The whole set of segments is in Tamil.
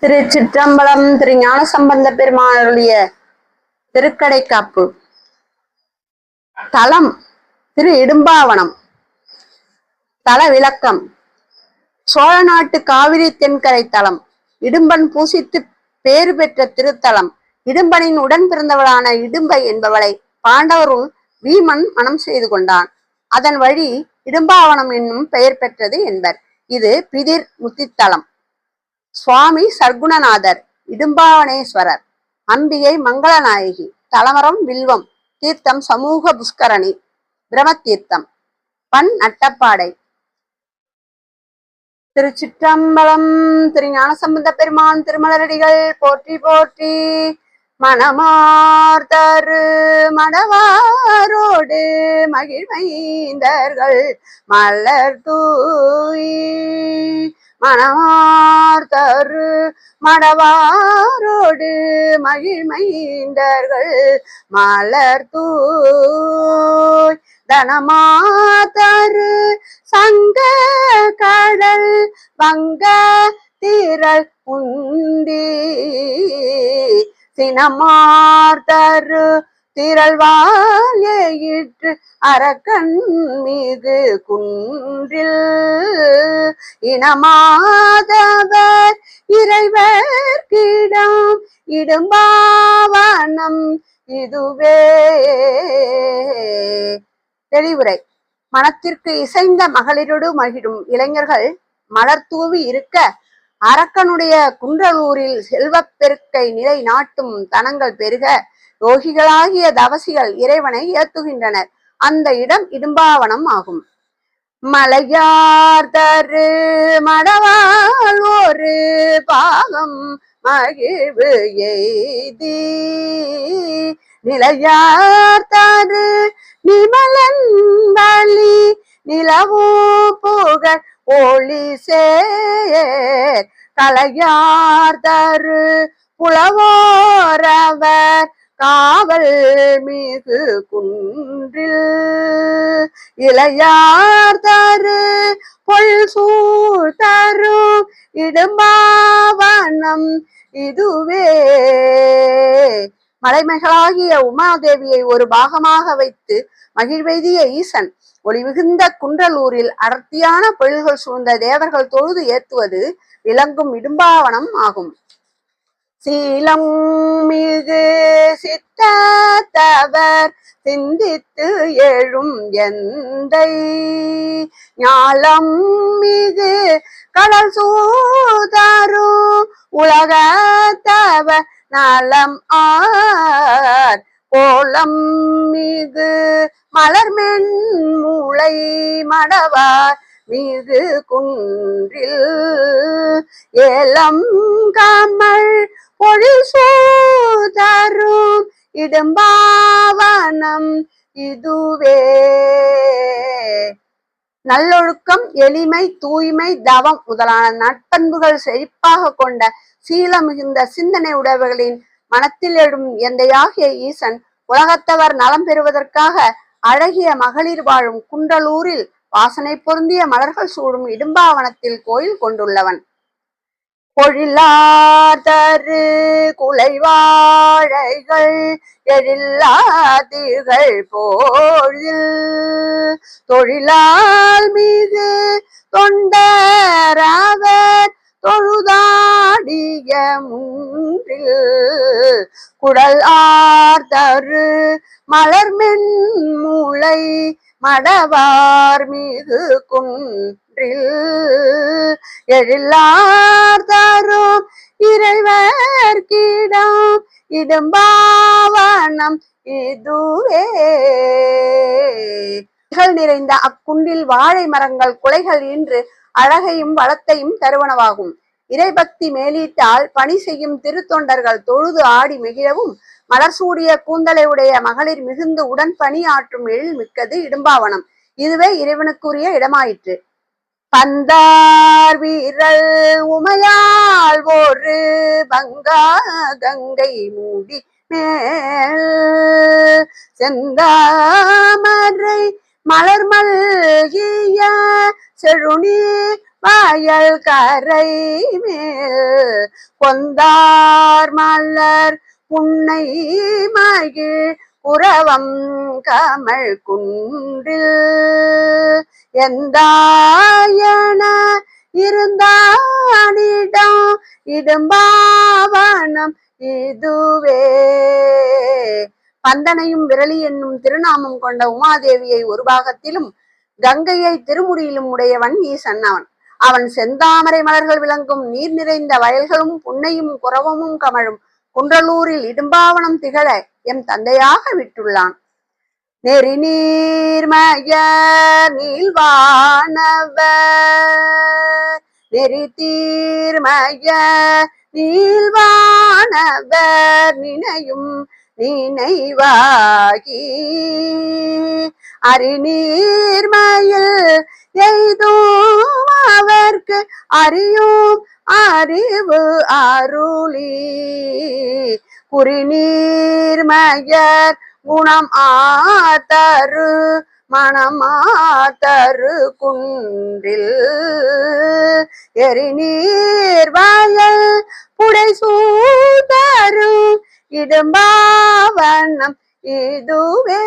திரு சிற்றம்பலம் திரு பெருமாளுடைய பெருமானுடைய திருக்கடைக்காப்பு. தலம் திரு இடும்பாவனம். தல விளக்கம். சோழ நாட்டு காவிரி தென்கரை தலம். இடும்பன் பூசித்து பேறு பெற்ற திருத்தலம். இடும்பனின் உடன் பிறந்தவளான இடும்பை என்பவளை பாண்டவருள் வீமன் மனம் செய்து கொண்டான். அதன் வழி இடும்பாவனம் என்னும் பெயர் பெற்றது என்பர். இது பிதிர் முத்தித்தலம். சுவாமி சர்க்குணநாதர் இடும்பாவனேஸ்வரர் அம்பிகை மங்களநாயகி தலமரம் வில்வம் தீர்த்தம் சமூக புஷ்கரணி பிரமத்தீர்த்தம் பண் அட்டப்பாடை. திருச்சிற்றம்பலம் திருஞான சம்பந்த பெருமான் திருமலரடிகள் போற்றி போற்றி. மணமார்தரு மடவாரோடு மகிழ்மைந்தர்கள் மலர் தூய். மணமார்தரு மடவாரோடு மகிழ்மைந்தர்கள். மலர் தூய் தனமாதரு சங்க கடல் வங்க திரள் உண்டி. சினமார்தரு திரள்வாயிற்று அரக்கன் மீது குன்றில். இனமாதவர் இறைவர் கிடம் இடும்பாவனம் இதுவே. தெளிவுரை. மனத்திற்கு இசைந்த மகளிரோடு மகிழும் இளைஞர்கள் மலர் தூவி இருக்க அரக்கனுடைய குன்றலூரில் செல்வப்பெருக்கை நிலை நாட்டும் தனங்கள் பெருக யோகிகளாகிய தவசிகள் இறைவனை ஏத்துகின்றனர். அந்த இடம் இடும்பாவனம் ஆகும். மலையார் தரு மடவாள் ஒரு பாகம் மகிழ்வு எய்தி. நிலையார் தரு நிமலன் வழி புகழ் ஒளி சேர். கலையார் தரு புலவோரவர் காவல் மிகு குன்றில் இளையார் தரு பொல் சூழ் தரும் இடும்பாவனம் இதுவே. மலைமைகளாகிய உமாதேவியை ஒரு பாகமாக வைத்து மகிழ்வெய்திய ஈசன் ஒளி மிகுந்த குன்றலூரில் அடர்த்தியான பொழில்கள் சூழ்ந்த தேவர்கள் தொழுது ஏத்துவது விளங்கும் இடும்பாவனம் ஆகும். சீலம் மிகு சித்தாத்தவர் சிந்தித்து எழும் எந்தை. ஞாலம் மிகு கடல் சூதரும் உலகத்தவ நலம் ஆர். கோலம் மிகு மலர்மென் மூளை மடவார் மீது குன்றில் ஏலம் கமல் பொழில் சூதரும் இடும்பாவனம் இதுவே. நல்லொழுக்கம் எளிமை தூய்மை தவம் முதலான நட்பண்புகள் செழிப்பாக கொண்ட சீல மிகுந்த சிந்தனை உடையவர்களின் மனத்தில் எழும் எந்தையாகிய ஈசன் உலகத்தவர் நலம் பெறுவதற்காக அழகிய மகளிர் வாழும் குண்டலூரில் வாசனை பொருந்திய மலர்கள் சூடும் இடும்பாவனத்தில் கோயில் கொண்டுள்ளவன். பொழிலாதரு குலைவாழைகள் எழில்லாதீர்கள் போழில் தொழிலால் மீது தொண்டராவர் தொழுதாடிய முன்றில். குடல் ஆர்தரு மலர்மென் மூளை மடவார் மீது குன்றில் எழிலார் தரும் இறைவர் கீடம் இடும்பாவனம் இதுவே. நிறைந்த அக்குன்றில் வாழை மரங்கள் குலைகள் இன்று அழகையும் வளத்தையும் தருவனவாகும். இறைபக்தி மேலீட்டால் பணி செய்யும் திருத்தொண்டர்கள் தொழுது ஆடி மகிழவும் மலர் சூடிய கூந்தலை உடைய மகளிர் மிகுந்து உடன் பணி ஆற்றும் எழில் மிக்கது இடும்பாவனம். இதுவே இறைவனுக்குரிய இடமாயிற்று. பந்தார் வீரல் உமையால் ஒரு பங்கா கங்கை மூடி மேல். செந்தாமரை மலர் மல்கிய செழுநீர் வாயல் கரை மேல். கொந்தார் மலர் புன்னை மகிழ் புறவம் கமல் குன்றில். எந்தாயன இருந்தானிடம் இடும்பாவனம் இதுவே. பந்தனையும் விரலி என்னும் திருநாமம் கொண்ட உமாதேவியை ஒரு பாகத்திலும் கங்கையை திருமுடியிலும் உடையவன் ஈசன் அவன். அவன் செந்தாமரை மலர்கள் விளங்கும் நீர் நிறைந்த வயல்களும் புன்னையும் குரவமும் கமழும். குன்றலூரில் இடும்பாவனம் திகழ எம் தந்தையாக விட்டுள்ளான். நெறி நீர்மய நீள்வானவர். நெறி தீர்மய நீள்வானவர். நினையும் நினைவாகி. அறிநீர்மயில் எய்தும் அவர்க்கு அறியும் அறிவு அருளி. குறிநீர்மயர் குணம் ஆத்தரு மணமாத்தரு குன்றில். எரிநீர் வயல் புடை சூதரும் இடும்பாவண்ணம் இதுவே.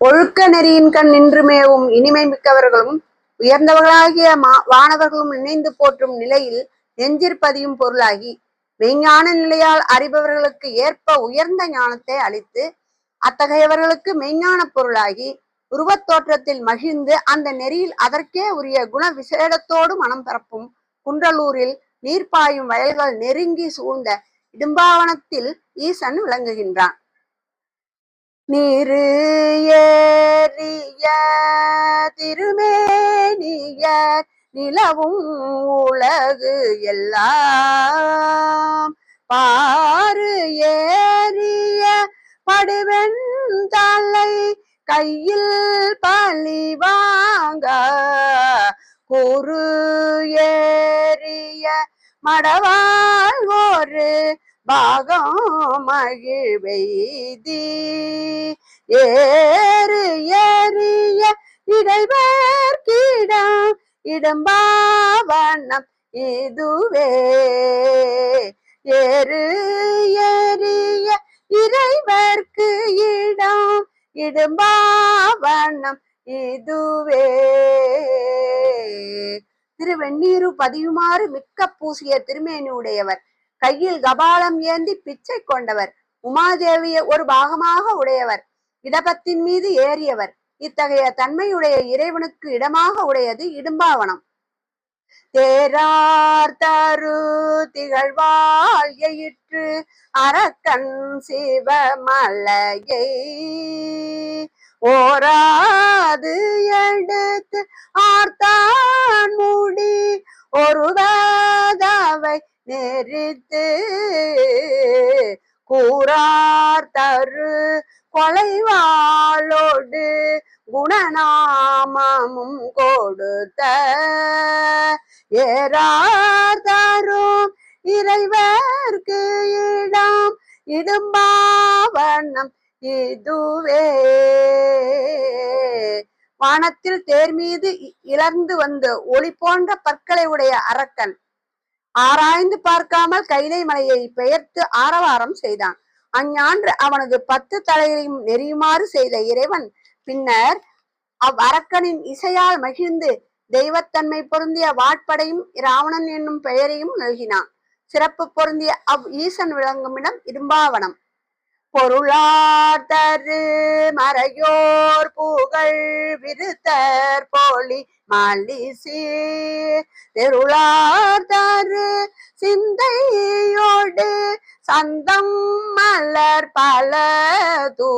ஒழுக்க நெறியின் கண் நின்று மேவும் இனிமை மிக்கவர்களும் உயர்ந்தவர்களாகிய மா- வானவர்களும் நினைந்து போற்றும் நிலையில் நெஞ்சிற்பதியும் பொருளாகி மெய்ஞான நிலையால் அறிபவர்களுக்கு ஏற்ப உயர்ந்த ஞானத்தை அளித்து அத்தகையவர்களுக்கு மெய்ஞான பொருளாகி உருவத் தோற்றத்தில் மகிழ்ந்து அந்த நெறியில் அதற்கே உரிய குண விசேடத்தோடு மனம் பரப்பும் குன்றலூரில் நீர்ப்பாயும் வயல்கள் நெருங்கி சூழ்ந்த இடும்பாவனத்தில் ஈசன் விளங்குகின்றான். நீரு ஏறிய திருமேனியர் நிலவும் உலகு எல்லாம். பாரு ஏறிய படுவெண் தலை கையில் பழி வாங்க. குரு ஏ மடவாள் ஒரு பாகம் மகிழ்வெய்தி ஏறு ஏறிய இடைவர்க்கிடம் இடம்பாவண்ணம் இதுவே. ஏறு ஏறிய இறைவர்க்கு இடம் இடும்பாவண்ணம் இதுவே. திரு வெண்ணீரு பதியுமாறு மிக்க பூசிய திருமேனி உடையவர் கையில் கபாலம் ஏந்தி பிச்சை கொண்டவர். உமாதேவியை ஒரு பாகமாக உடையவர். இடபத்தின் மீது ஏறியவர். இத்தகைய தன்மையுடைய இறைவனுக்கு இடமாக உடையது இடும்பாவனம். தேரார் தரு திகழ்வாயிற்று அரக்கன் சிவமலையை ஓராது எடுத்து நெறித்து கூறார் தரு கொலைவாளோடு குணநாமமும் கொடுத்த ஏறார் தரும் இறைவர்க்கு இடம் இடும்பாவண்ணம் இதுவே. வானத்தில் தேர் மீது இழந்து வந்து ஒளி போன்ற பற்களை உடைய அரக்கன் ஆராய்ந்து பார்க்காமல் கைலை மலையை பெயர்த்து ஆரவாரம் செய்தான். அஞ்ஞான்று அவனது பத்து தலையையும் நெறியுமாறு செய்த இறைவன் பின்னர் அவ் அரக்கனின் இசையால் மகிழ்ந்து தெய்வத்தன்மை பொருந்திய வாட்படையும் ராவணன் என்னும் பெயரையும் நல்கினான். சிறப்பு பொருந்திய அவ் ஈசன் விளங்குமிடம் இரும்பாவனம். பொருளார்த்தரு மறையோர் புகழ் விருத்தர் போலி மாலிசி. தெருளார் சிந்தையோடு சந்தம் மலர் பல தூ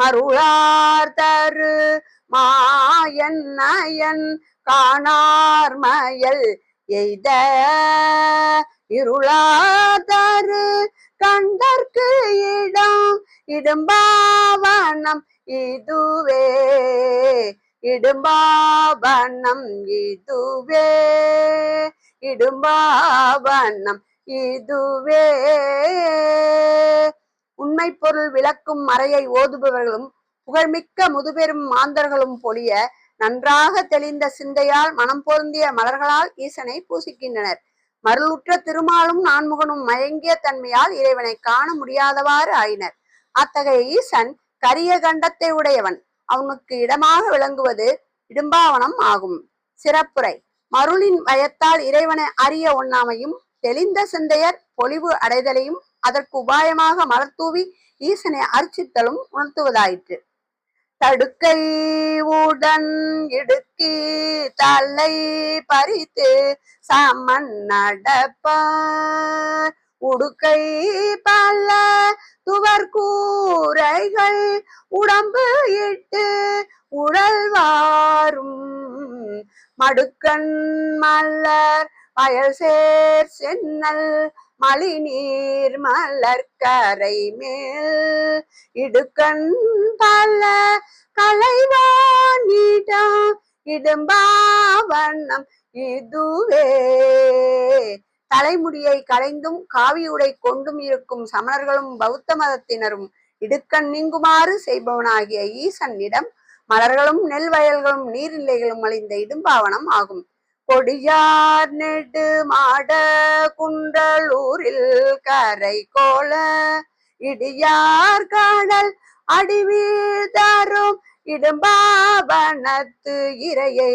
மருளார்த்தரு மாயன் நயன் காணார் மயல் எய்த. இருளார் கண்டற்கு இடம் இடும்பாவனம் இதுவே. இடும்பாவனம் இதுவே. இடும்பாவனம் இதுவே. உண்மை பொருள் விளக்கும் மறையை ஓதுபவர்களும் புகழ்மிக்க முதுபெரும் மாந்தர்களும் பொழிய நன்றாக தெளிந்த சிந்தையால் மனம் பொருந்திய மலர்களால் ஈசனை பூசிக்கின்றனர். மருளுற்ற திருமாலும் நான்முகனும் மயங்கிய தன்மையால் இறைவனை காண முடியாதவாறு ஆயினர். அத்தகைய ஈசன் கரிய கண்டத்தை உடையவன். அவனுக்கு இடமாக விளங்குவது இடும்பாவனம் ஆகும். சிறப்புரை. மருளின் வயத்தால் இறைவனை அறிய ஒண்ணாமையும் தெளிந்த சிந்தையர் பொலிவு அடைதலையும் அதற்கு உபாயமாக மலர்தூவி ஈசனை அர்ச்சித்தலும் உணர்த்துவதாயிற்று. தடுக்கை உடன் இடுக்கி தலை பறித்து சமன் நடப்பார். உடுக்கை பல துவர்கூரைகள் உடம்பு இட்டு உழல்வாரும் மடுக்கண் மலர் வயல் சேர் சென்னல் மலிநீர் மலர்கரை மேல். இடுக்கண் பல கலைவானிடம் இடும்பாவண்ணம் இதுவே. தலைமுடியை களைந்தும் உடை கொண்டும் இருக்கும் சமணர்களும் பௌத்த மதத்தினரும் இடுக்கண் நீங்குமாறு செய்பவனாகிய ஈசனிடம் மலர்களும் நெல் வயல்களும் நீர்நிலைகளும் அழிந்த இடும்பாவனம் ஆகும். கொடியார் நெடு மாட குன்றலூரில் கரை கோல இடியார் கடல் அடிவீழ் தரும் இடும்பாவனத்து இரையை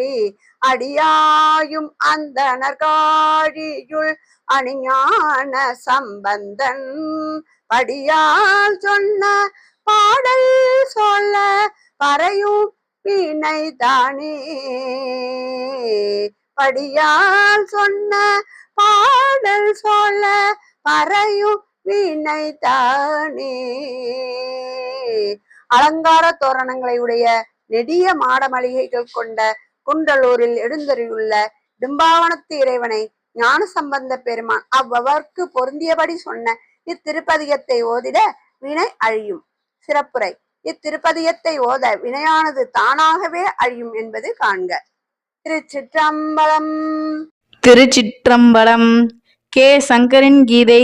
அடியாயும் அந்தனர் காழியுள் அணிஞான சம்பந்தன். படியால் சொன்ன பாடல் சொல்ல பறையும் வீணை தானே படியால் சொன்ன பாடல் சொல்ல பறையும் வீணை தானே அலங்கார தோரணங்களை உடைய நெடிய மாட மளிகைகள் கொண்ட குண்டலூரில் எழுந்தருளியுள்ள டிம்பாவனத்து இறைவனை ஞான சம்பந்த பெருமான் அவ்வவர்க்கு பொருந்தியபடி சொன்ன இத்திருப்பதியத்தை ஓதிட வினை அழியும். சிறப்புரை. இத்திருப்பதியத்தை ஓத வினையானது தானாகவே அழியும் என்பது காண்க. திருச்சிற்றம்பலம். திருச்சிற்றம்பலம் கே சங்கரின் கீதை